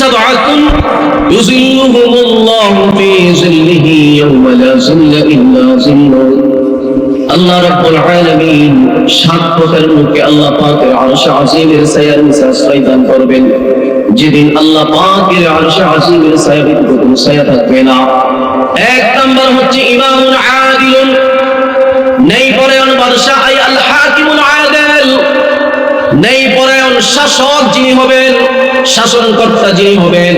সাবআতুন ইউযিল্লুহুমুল্লাহু ফি জিল্লিহি ইয়াওমা লা জিল্লা ইল্লা জিল্লুহু আল্লাহ রাব্বুল আলামিন সাত প্রকার আল্লাহ পাকের আরশে আযীমের ছায়ার নিচে আশ্রয় দান করবেন। যেদিন আল্লাহ পাকের আরশে আযীমের ছায়ার কোনো ছায়া থাকবে না। এক নম্বর হচ্ছে ইমামুন আদিলুন। নেই পরে বাদশাহ শাসক যিনি হবেন, শাসনকর্তা যিনি হবেন,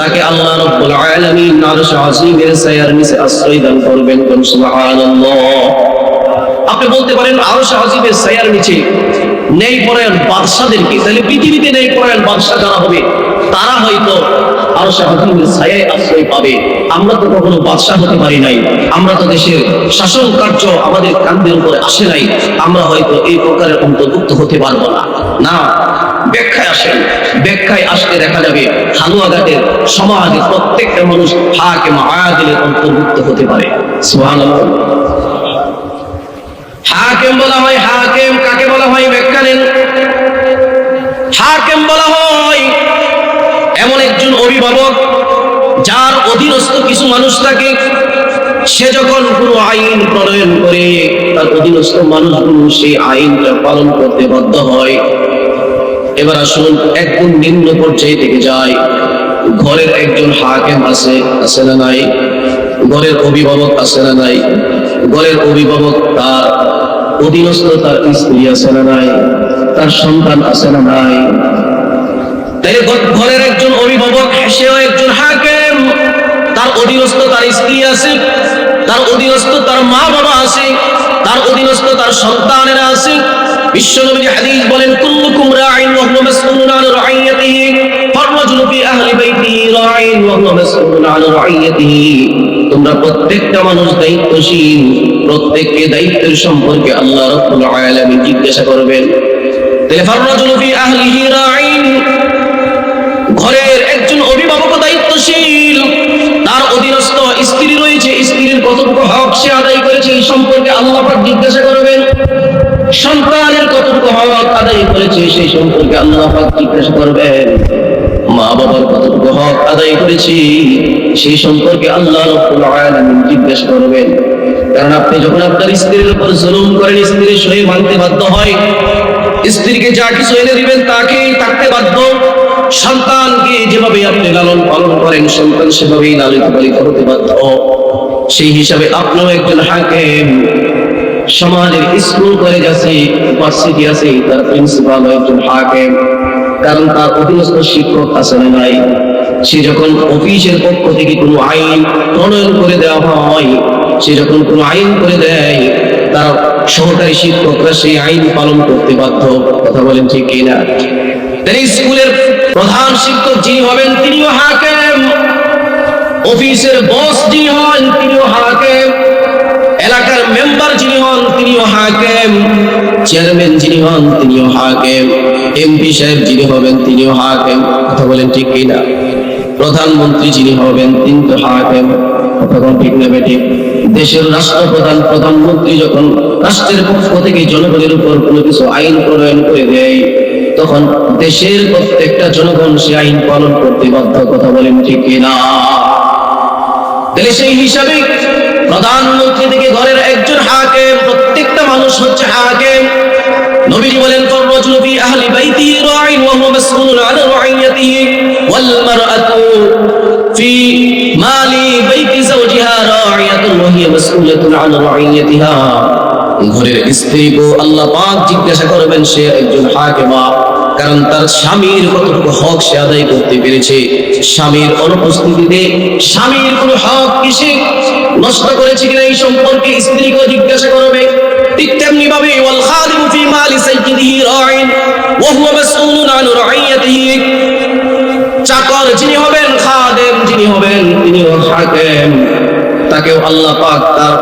তাকে আল্লাহ রব্বুল আলামিন আরশ আযীমের ছায়ার নিচে আশ্রয় দান করবেন কোন সুবহানাল্লাহ। আপনি বলতে পারেন আরশ আযীমের সায়ার নিচে নেই পরায়ণ বাদশাদেরকে, তাহলে পৃথিবীতে নেই পরায়ণ বাদশা যারা হবে? তারা হয়তো আরও সাহায্যের ছায়ায় আশ্রয় পাবে। আমরা তো কখনো বাদশাহ হতে পারি নাই। আমরা তো দেশের শাসন কার্য আমাদের কান্দের উপরে আসে নাই। আমরা হয়তো এই প্রকারের অন্তর্ভুক্ত হতে পারব না। না, ব্যাখ্যায় আসেন। ব্যাখ্যায় আসতে দেখা যাবে হালুয়াঘাটের সমাজে প্রত্যেকটা মানুষ হাকে মায়াদিলের অন্তর্ভুক্ত হতে পারে। সুবহানাল্লাহ। হাকেম বলা হয়, হাকেম কাকে বলা হয় ব্যাখ্যা নেন হাকেম বলা হয় অভিভাবক যার অধীনস্থ কিছু মানুষ থাকে, সে যখন কোনো আইন প্রণয়ন করে, তার অধীনস্থ মানুষগুলো সেই আইনটা পালন করতে বাধ্য হয়। এবার আসুন, একদম নিম্ন পর্যায়ে থেকে যায় ঘরের একজন হাকেম আছে আছে না নাই? ঘরের অভিভাবক আছে না নাই? ঘরের অভিভাবক তার অধীনস্থ তার স্ত্রী আছে না নাই? তার সন্তান আছে না নাই? ঘরের একজন অভিভাবক সেও একজন হাকেম। তার অধীনস্থ তার স্ত্রী আছে, তার অধীনস্থ তার মা বাবা আছে, তার অধীনস্থ তার সন্তানেরা আছে। মানুষ দায়িত্বশীল, প্রত্যেককে সম্পর্কে আল্লাহ জিজ্ঞাসা করবেন। কতটুকু হক সে আদায় করেছে এই সম্পর্কে আল্লাহ পাক জিজ্ঞাসা করবেন। সন্তানের কতটুকু হক আদায় করেছে সেই সম্পর্কে আল্লাহ পাক জিজ্ঞাসা করবেন। মা বাবার কতটুকু হক আদায় করেছি সেই সম্পর্কে আল্লাহ রাব্বুল আলামিন জিজ্ঞাসা করবেন। কারণ আপনি যখন আপনার স্ত্রীর উপর জুলুম করেন স্ত্রীর সহি মানতে বাধ্য হয়। স্ত্রীকে যা কিছু এনে দিবেন তাকেই থাকতে বাধ্য। সন্তানকে যেভাবে আপনি লালন পালন করেন, সন্তান সেভাবেই লালিত পালিত হতে বাধ্য। সেই হিসাবে আপনিও একজন হাকেম। সমাজের স্কুল কলেজ আছে ইউনিভার্সিটি আছে, তার প্রিন্সিপাল একজন হাকেম। কারণ তার অধীনস্থ শিক্ষক আছে না নাই। সে যখন অফিসের পক্ষ থেকে কোনো আইন প্রণয়ন করে দেওয়া হয়, সে যখন কোনো আইন করে দেয়, তার সহকারী শিক্ষকরা সেই আইন পালন করতে বাধ্য। কথা বলেন ঠিক কিনা? স্কুলের প্রধান শিক্ষক যিনি হবেন, তিনিও হাকেম। অফিসের বস যিনি হন, তিনিও হাকেম। এলাকার মেম্বার যিনি হন, তিনিও হাকেম। চেয়ারম্যান যিনি হন, তিনিও হাকেম। এমপি সাহেব যিনি হবেন, তিনিও হাকেম। কথা বলেন ঠিক কিনা প্রধানমন্ত্রী যিনি হবেন তিনি তো হাকেম। কোন ঠিক নেবে ঠিক দেশের রাষ্ট্রপ্রধান, প্রধানমন্ত্রী যখন রাষ্ট্রের পক্ষ থেকে জনগণের উপর কোনো কিছু আইন প্রণয়ন করে দেয়, তখন দেশের প্রত্যেকটা জনগণ সে আইন পালন করতে বাধ্য। কথা বলেন ঠিক কিনা রাইয়াতিহি ওয়াল মারআতু ফি মালি বাইতি যাওজিহা রাঈয়াতুন ওয়া হিয়া মাসউলাতুন আন রাইয়াতিহা ঘরের স্ত্রীকে আল্লাহ পাক জিজ্ঞাসা করবেন, সে একজন কারণ তার স্বামীর কতটুকু হক সে আদায় করতে পেরেছে? স্বামীর অনুপস্থিতিতে স্বামীর কোন হক কিসে নষ্ট করেছে কিনা এই সম্পর্কে স্ত্রীকে জিজ্ঞাসা করবে। ঠিক তেমনি ভাবে, ওয়াল খাদিমু ফি মালি সাইয়্যিদিহি রাঈন ওয়া হুয়া মাসউলুন আন রাইয়াতিহি। চাকর যিনি হবেন, খাদেম যিনি হবেন তিনিও হাকেম। তাকেও আল্লাহ পাক তার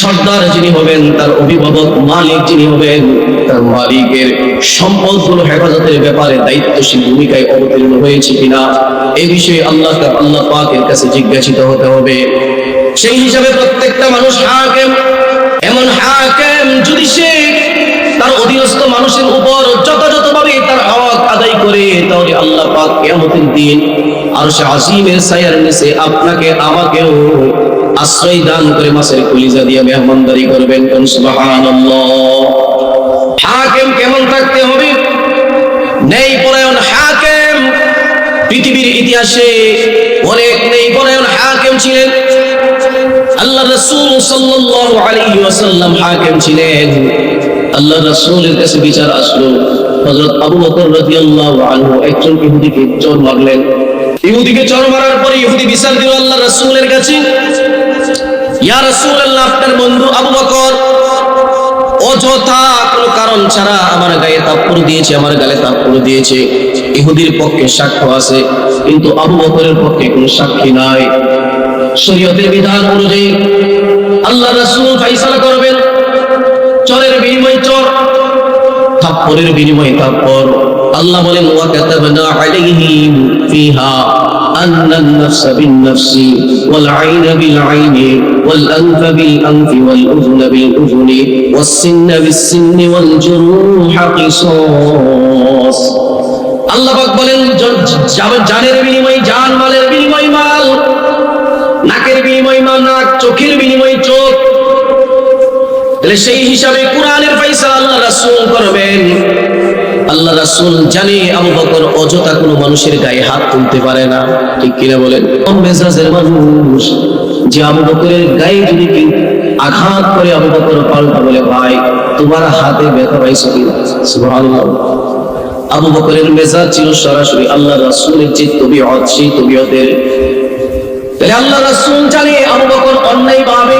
সর্দার যিনি হবেন, তার অভিভাবক মালিক যিনি হবেন, তার মালিকের সম্পদগুলো হেফাজতের ব্যাপারে দায়িত্বশীল ভূমিকায় অবতীর্ণ হয়েছে কিনা এই বিষয়ে আল্লাহ আল্লাহ পাকের কাছে জিজ্ঞাসিত হতে হবে। সেই হিসাবে প্রত্যেকটা মানুষ হাকেম এমন হাকেম যদি সে তার অধীনস্থ মানুষের উপর যথাযথভাবে তার হক আদায় করে, তাহলে আল্লাহ পাক কিয়ামতের দিন আর সে আজিমের ছায়ার নিচে আপনাকে, আমাকেও আশ্রয় দান করে মাসের কলিজা দিয়ে মেহমানদারি করবেন। কোন হাকিম কেমন থাকতে হবে? নেই পরায়ণ হাকিম। পৃথিবীর ইতিহাসে অনেক নেই পরায়ণ হাকিম ছিলেন। আল্লাহ রাসূল সাল্লাল্লাহু কাছে বিচার আবু ইহুদিকে মারার পরে ইহুদি বিচার আল্লাহ কাছে। ইয়া বন্ধু অযথা কারণ ছাড়া আমার গায়ে তাপ্পড় দিয়েছে, আমার গালে দিয়েছে। ইহুদির পক্ষে সাক্ষ্য আছে, কিন্তু আবু বকরের পক্ষে কোনো সাক্ষী নাই। শরীয়তের বিধান অনুযায়ী আল্লাহ রাসূল ফাইসালা করবেন চরের বিনিময় চর থাপ্পরের বিনিময়ে থাপ্পর আল্লাহ বলেন ওয়া কাতাবনা আলাইহিম ফিহা أن النفس بالنفس والعين بالعين والأنف بالأنف والأذن بالأذن والسن بالسن والجروح قصاص আল্লাহ পাক বলেন জ- জ- জানের বিনিময় জান মালের বিনিময় মাল নাকের বিনিময় মা নাক চোখের চোখ। তাহলে সেই হিসাবে কোরআনের ফয়সালা আল্লাহ করবেন। আল্লাহ জানে আবু বকর অযথা কোনো মানুষের গায়ে হাত তুলতে পারে না। ঠিক কিনা বলেন? কম মেজাজের মানুষ যে আবু বকরের গায়ে যদি আঘাত করে আবু বকর পাল্টা বলে, ভাই, তোমার হাতে ব্যথা আবু বকরের মেজাজ ছিল সরাসরি আল্লাহ যে তবিয়ত, সেই তবিয়তের আল্লাহ রাসূল আবু বকর অন্যায় ভাবে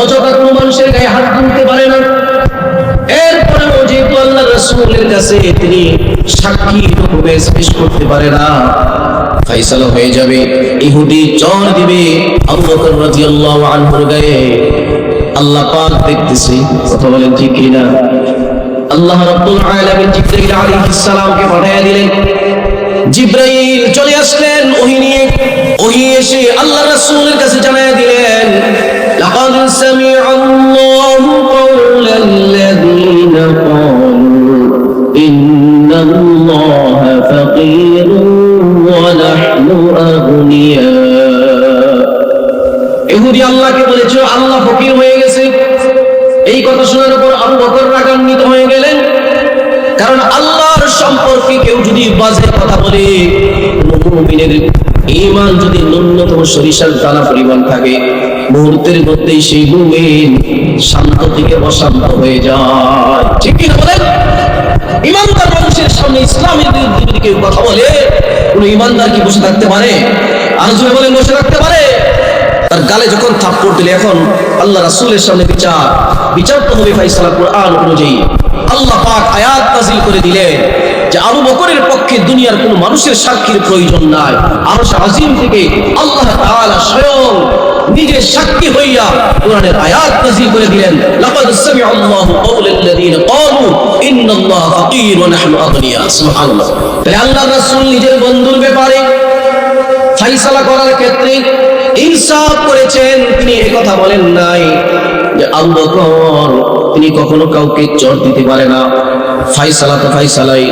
অযথা কোনো মানুষের গায়ে হাত তুলতে পারে না। এরপরেও আল্লাহ রাসূলের কাছে তিনি সাক্ষী রূপে পেশ করতে পারে না হয়ে যাবে। ইহুদি দিবে আবু বকর রাদিয়াল্লাহু আনহুর গায়ে। আল্লাহ পাক দেখতেছে, কথা বলেন ঠিক আল্লাহ রাব্বুল আলামিন জিবরাইল আলাইহিস সালামকে পাঠিয়ে দিলেন। জিব্রাইল চলে আসলেন। এসে আল্লাহ রাসূলের কাছে জানায় দিলেন, লাকাদ সামি'a আল্লাহু ক্বালু, ইন্নাল্লাহা ফাকীরুন ওয়া নাহনু আগনিয়া. ইহুদি আল্লাহকে বলেছিল, আল্লাহ ফকির হয়ে গেছে। এই কথা শোনার পর আবু বকর রাগান্বিত হয়ে গেলেন। কারণ আল্লাহর সম্পর্কে কেউ যদি বাজে কথা বলে, মুমিনের ঈমান যদি ন্যূনতম সরিষার দানা পরিমাণ থাকে, মুহূর্তের মধ্যেই সেই মুমিন শান্ত থেকে অশান্ত হয়ে যায়। ঠিক কি বলেন? ইমানদার মানুষের সামনে ইসলামের বিরুদ্ধে কেউ কথা বলে, কোন ইমানদার কি বসে থাকতে পারে? আর বলে বসে থাকতে পারে? তার গালে যখন থাপ্পড় দিলে, এখন আল্লাহ রাসূলের সামনে বিচার। বিচার তো হবে ফাইসালা কোরআন অনুযায়ী। আল্লাহ পাক আয়াত নাযিল করে দিলেন। যে আবু বকরের পক্ষে দুনিয়ার কোনো মানুষের সাক্ষীর প্রয়োজন নাই। আরশ আজিম থেকে আল্লাহ তাআলা স্বয়ং নিজে সাক্ষী হইয়া কোরআনের আয়াত নাযিল করে দিলেন, লাকাদ সামি'a আল্লাহু কাওলাল্লাযীনা ক্বালু, ইন্নাল্লাহা ফাকীর ওয়া নাহনু আগনিয়া। সুবহানাল্লাহ। তাহলে আল্লাহ রাসূল নিজের বন্ধুর ব্যাপারে ফাইসালা করার ক্ষেত্রে ইনসাফ করেছেন, তিনি এই কথা বলেন নাই। তিনি কখনো কাউকে চট দিতে পারে না। ফাইসালা তো ফাইসালাই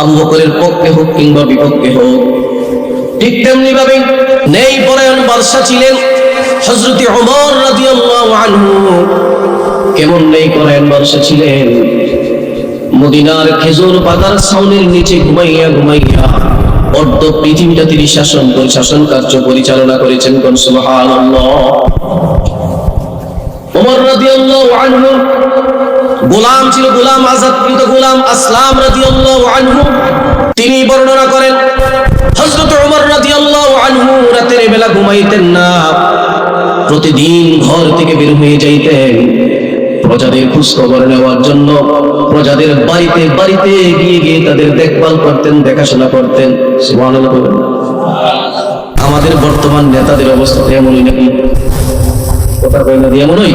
আবু বকরের পক্ষে হোক কিংবা বিপক্ষে হোক। ঠিক তেমনি ভাবে নেই পরায়ণ বাদশা ছিলেন হযরতে ওমর রাদিয়াল্লাহু কেমন নেই পরায়ণ বাদশা ছিলেন? মদিনার খেজুর পাতার ছাউনির নিচে ঘুমাইয়া ঘুমাইয়া অর্ধ পৃথিবীটা তিনি শাসন শাসন কার্য পরিচালনা করেছেন কোন সুবহানাল্লাহ। ওমর রাদিয়াল্লাহু গোলাম ছিল গোলাম আজাদকৃত গোলাম আসলাম রাদিয়াল্লাহু আনহু, তিনি বর্ণনা করেন, হযরত ওমর রাদিয়াল্লাহু আনহু রাতের বেলা ঘুমাইতেন না। প্রতিদিন ঘর থেকে বের হয়ে যাইতেন। প্রজাদের খোঁজ নেওয়ার জন্য প্রজাদের বাড়িতে বাড়িতে গিয়ে গিয়ে তাদের দেখভাল করতেন, দেখাশোনা করতেন। আমাদের বর্তমান নেতাদের অবস্থা এমনই নাকি? কথা কই না দিয়ে এমনই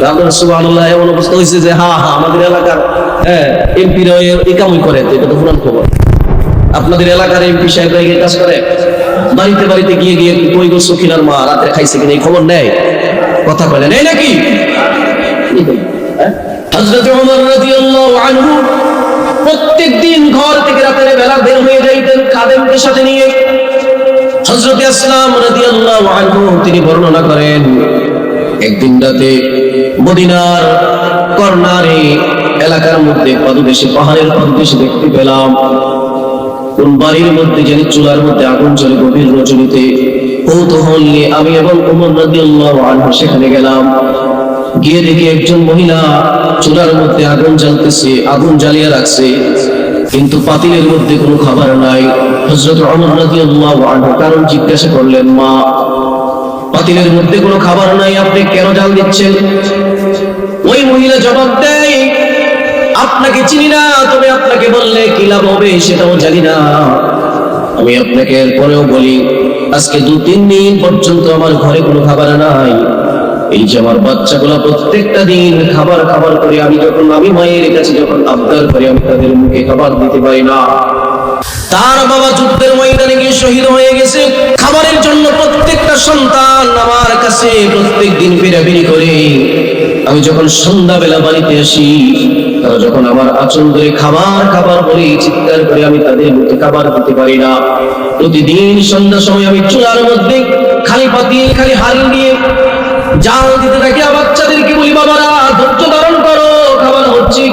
তারপরে সুবহানাল্লাহ এমন অবস্থা হয়েছে যে হ্যাঁ হ্যাঁ আমাদের এলাকার হ্যাঁ এমপিরা এই কামই করে এটা তো পুরান খবর। আপনাদের এলাকার এমপি সাহেবরা এই কাজ করে। বাড়িতে বাড়িতে গিয়ে গিয়ে কই গো সখিনার মা রাতে খাইছে কিনা এই খবর নেয়? কথা বলে নেই নাকি? হযরত ওমর রাদিয়াল্লাহু আনহু প্রত্যেক দিন ঘর থেকে রাতের বেলা বের হয়ে যাইতেন খাদে খাদেমকে সাথে নিয়ে। হযরত আসলাম রাদিয়াল্লাহু আনহু, তিনি বর্ণনা করেন একদিন রাতে মদিনার কর্নারে এলাকার মধ্যে পাদদেশে, পাহাড়ের পাদদেশে দেখতে পেলাম, কোন বাড়ির মধ্যে যেন চুলার মধ্যে আগুন জ্বলে গভীর রজনীতে কৌতূহল নিয়ে আমি এবং উমর আনহু। সেখানে গেলাম, গিয়ে দেখি একজন মহিলা চুলার মধ্যে আগুন জ্বালতেছে, আগুন জ্বালিয়ে রাখছে, কিন্তু পাতিলের মধ্যে কোনো খাবার নাই। ওমর রাদিয়াল্লাহু আনহু কারণ জিজ্ঞাসা করলেন, মা পাতিলের মধ্যে কোনো খাবার নাই, আপনি কেন জাল দিচ্ছেন? ওই মহিলা জবাব দেয়, আপনাকে চিনি না, তবে আপনাকে বললে কি লাভ হবে সেটাও জানি না। আমি আপনাকে এরপরেও বলি, আজকে দু তিন দিন পর্যন্ত আমার ঘরে কোনো খাবার নাই। এই যে আমার বাচ্চাগুলো প্রত্যেকটা দিন খাবার খাবার করে আমি যখন, আমি মায়ের কাছে যখন আবদার করি আমি তাদের মুখে খাবার দিতে পারি না। তার বাবা যুদ্ধের ময়দানে গিয়ে শহীদ হয়ে গেছে, খাবারের দিন বেরাবেরি করে, আমি যখন সন্ধ্যাবেলা বাড়িতে আসি, তারা যখন আমার আচল ধরে খাবার খাবার বলে চিৎকার করে, আমি তাদের মুখে খাবার দিতে পারি না। প্রতিদিন সন্ধ্যার সময় আমি চুলার মধ্যে খালি পাতি খালি হাড়ি দিয়ে জাল দিতে থাকি। বাচ্চাদেরকে বলি, বাবারা, ধৈর্য ধারণ করো, খাবার হচ্ছে।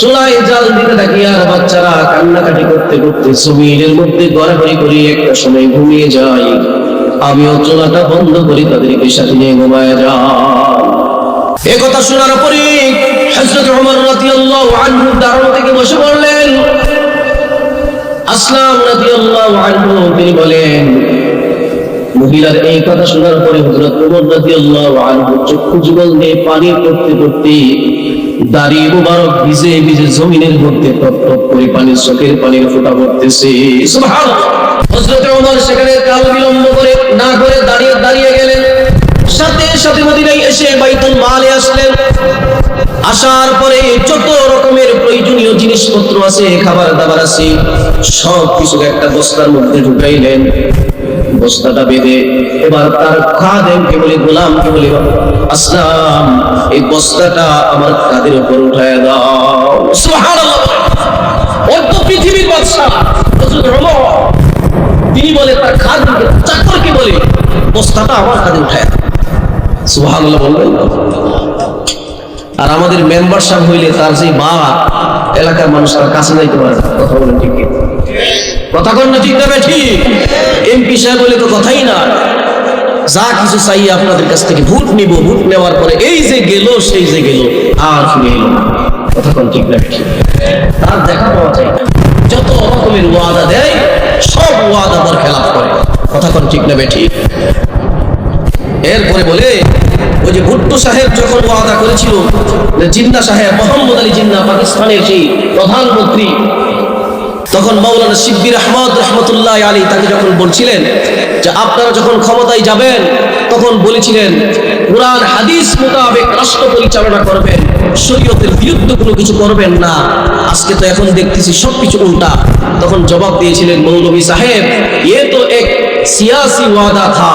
চুলায় জাল দিতে থাকি, আর বাচ্চারা কান্নাকাটি করতে করতে জমিনের মধ্যে গড়াগড়ি করি একটা সময় ঘুমিয়ে যাই আমিও চুলাটা বন্ধ করি তাদেরকে সাথে নিয়ে ঘুমায় যাই এ কথা শোনার পরে হযরত ওমর রাদিয়াল্লাহু আনহু দাঁড়ানো থেকে বসে পড়লেন। আসলাম রাদিয়াল্লাহু আনহু, তিনি বলেন, মহিলার এই কথা শোনার পরে হযরত ওমর রাদিয়াল্লাহু আনহু চক্ষু যুগল দিয়ে পানি পড়তে পড়তে দাড়ি মুবারক ভিজে ভিজে জমিনের মধ্যে টপ টপ করে পানি চোখের পানির ফোঁটা পড়তেছে সেখানে কাল বিলম্ব করে না করে দাঁড়িয়ে দাঁড়িয়ে গেলেন। সাথে সাথে মদিনায় এসে বাইতুল মালে আসলেন। আসার পরে যত রকমের প্রয়োজনীয় জিনিসপত্র আছে, খাবার দাবার আছে সব কিছু একটা বস্তার মধ্যে ঢুকাইলেন। বস্তাটা বেঁধে এবার তার খাদেমকে বলে গোলামকে বলে আসলাম, এই বস্তাটা আমার কাঁধের উপর উঠায় দাও। পৃথিবীর বাদশা হযরত ওমর, তিনি বলে, তার বলে, বস্তাটা আমার কাঁধে উঠায় আর আমাদের মেম্বার সাহেব হইলে তার যে মা, এলাকার মানুষ তার কাছে কথা বলেন ঠিক? কথা কন না ঠিক ঠিক এমপি সাহেব বলে তো কথাই না। যা কিছু চাই আপনাদের কাছ থেকে, ভোট নিব, ভোট নেওয়ার পরে এই যে গেল, সেই যে গেল, আর ফিরে এলো কথা কন ঠিক না তার দেখা পাওয়া যায় যত রকমের ওয়াদা দেয়, সব ওয়াদা তার খেলাপ করে। কথা কোন ঠিক না ঠিক এরপরে বলে, ওই যে ভুট্টো সাহেব যখন ওয়াদা করেছিল, যে জিন্না সাহেব, মোহাম্মদ আলী জিন্না পাকিস্তানের সেই প্রধানমন্ত্রী তখন মাওলানা শিব্বির আহমদ রহমতুল্লাহ আলী তাকে যখন বলছিলেন যে আপনারা যখন ক্ষমতায় যাবেন, তখন বলেছিলেন, কোরআন, হাদিস মোতাবেক রাষ্ট্র পরিচালনা করবেন, শরীয়তের বিরুদ্ধে কোনো কিছু করবেন না। আজকে তো এখন দেখতেছি সব কিছু উল্টা। তখন জবাব দিয়েছিলেন মৌলভী সাহেব, এ তো এক সিয়াসি ওয়াদা থা